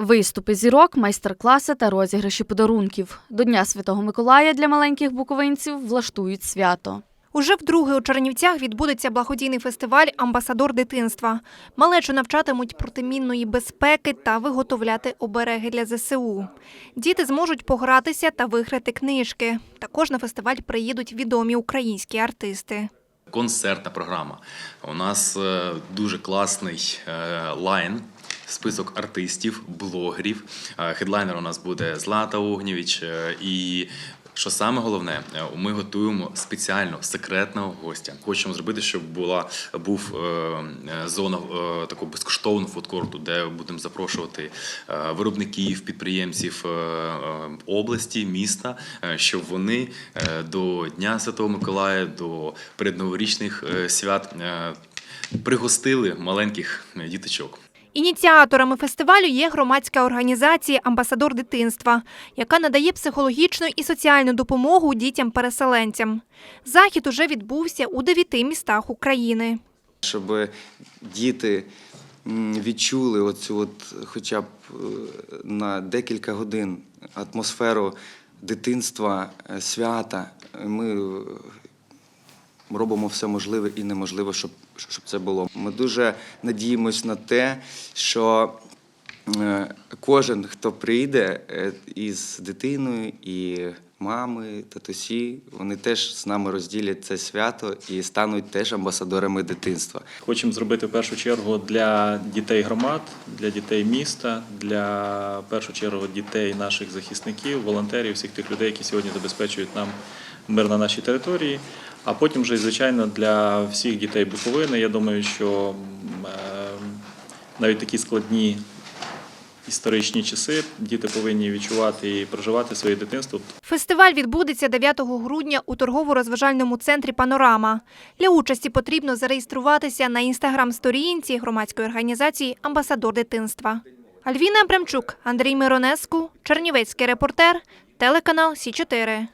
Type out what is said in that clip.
Виступи зірок, майстер-класи та розіграші подарунків. До Дня Святого Миколая для маленьких буковинців влаштують свято. Уже вдруге у Чернівцях відбудеться благодійний фестиваль Амбасадор дитинства. Малечу навчатимуть протимінної безпеки та виготовляти обереги для ЗСУ. Діти зможуть погратися та виграти книжки. Також на фестиваль приїдуть відомі українські артисти. концертна програма. У нас е, дуже класний е, лайн. Список артистів, блогерів. Е, Хедлайнер у нас буде Злата Огнєвіч. е, І що саме головне, е, ми готуємо спеціально секретного гостя. Хочемо зробити, щоб була був зона е, такого безкоштовного фудкорту, де будемо запрошувати виробників, підприємців е, е, області, міста, щоб вони до Дня Святого Миколая, до передноворічних свят пригостили маленьких діточок. Ініціаторами фестивалю є громадська організація Амбасадор дитинства, яка надає психологічну і соціальну допомогу дітям-переселенцям. Захід уже відбувся у дев'яти містах України. щоб діти відчули оцю от хоча б е, на декілька годин атмосферу дитинства, е, свята. Ми е, робимо все можливе і неможливе, щоб, щоб це було. Ми дуже надіємось на те, що е, кожен, хто прийде е, із дитиною, і мами, татусі, вони теж з нами розділять це свято і стануть теж амбасадорами дитинства. Хочемо зробити в першу чергу для дітей громад, для дітей міста, для в першу чергу дітей наших захисників, волонтерів, всіх тих людей, які сьогодні забезпечують нам мир на нашій території. А потім вже, звичайно, для всіх дітей Буковини. Я думаю, що е, навіть такі складні історичні часи діти повинні відчувати і проживати своє дитинство Фестиваль відбудеться 9 грудня у торгово-розважальному центрі Панорама. Для участі потрібно зареєструватися на інстаграм-сторінці громадської організації Амбасадор дитинства. Альвіна Абрамчук, Андрій Миронеску, Чернівецький репортер, телеканал Сі 4